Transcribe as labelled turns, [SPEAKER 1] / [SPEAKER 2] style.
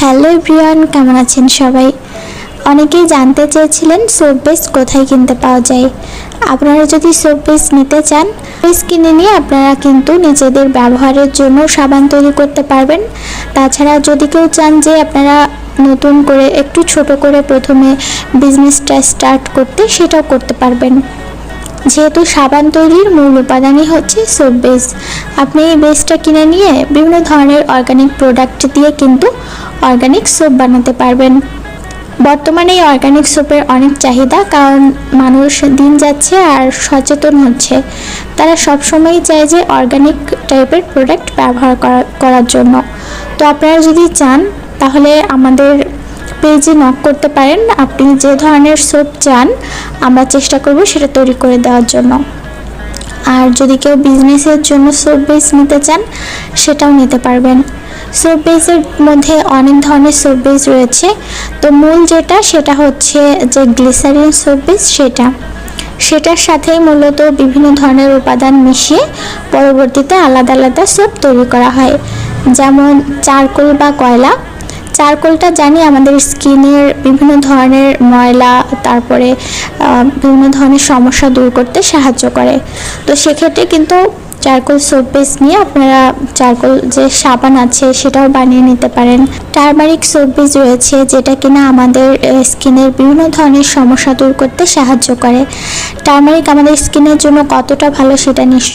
[SPEAKER 1] Hello everyone, কেমন আছেন সবাই? অনেকেই জানতে চেয়েছিলেন সোপ বেস কোথায় কিনতে পাওয়া যায়। আপনারা যদি সোপ বেস নিতে চান বেস কিনে নিয়ে আপনারা কিন্তু নিজেদের ব্যবহারের জন্য সাবান তৈরি করতে পারবেন। তাছাড়া যদি কেউ চান যে আপনারা নতুন করে, একটু ছোট করে প্রথমে বিজনেসটা স্টার্ট করতে, সেটাও করতে পারবেন। যেহেতু সাবান তৈরির মূল উপাদানই হচ্ছে সোপ বেস আপনি এই বেসটা কিনে নিয়ে বিভিন্ন ধরনের অর্গানিক প্রোডাক্ট দিয়ে কিন্তু অর্গানিক সোপ বানাতে পারবেন। বর্তমানে এই অর্গানিক সোপের অনেক চাহিদা, কারণ মানুষ দিন যাচ্ছে আর সচেতন হচ্ছে। তারা সবসময়ই চায় যে অর্গানিক টাইপের প্রোডাক্ট ব্যবহার করা, করার জন্য। তো আপনারা যদি চান, তাহলে আমাদের পেজে নক করতে পারেন। আপনি যে ধরনের সোপ চান আমরা চেষ্টা করব সেটা তৈরি করে দেওয়ার জন্য। আর যদি কেউ বিজনেসের জন্য সোপ বেস নিতে চান, সেটাও নিতে পারবেন। সোপ বেসের মধ্যে অনেক ধরনের সোপ বেস রয়েছে। তো মূল যেটা, সেটা হচ্ছে যে গ্লিসারিন সোপ বেস সেটা। সেটার সাথেই মূলত বিভিন্ন ধরনের উপাদান মিশিয়ে পরবর্তীতে আলাদা আলাদা সোপ তৈরি করা হয়। যেমন চারকোল বা কয়লা। চারকোলটা জানি, আমাদের স্কিনের বিভিন্ন ধরনের ময়লা, তারপরে বিভিন্ন ধরনের সমস্যা দূর করতে সাহায্য করে। তো সেক্ষেত্রে কিন্তু চারকোল সোপ বেস নিয়ে আপনারা চারকোল যে সাবান আছে সেটাও বানিয়ে নিতে পারেন। টারমারিক সোপ বেস রয়েছে যেটা কিনা আমাদের স্কিনের বিভিন্ন ধরনের সমস্যা দূর করতে সাহায্য করে। টারমারিক আমাদের স্কিনের জন্য কতটা ভালো সেটা নিশ্চয়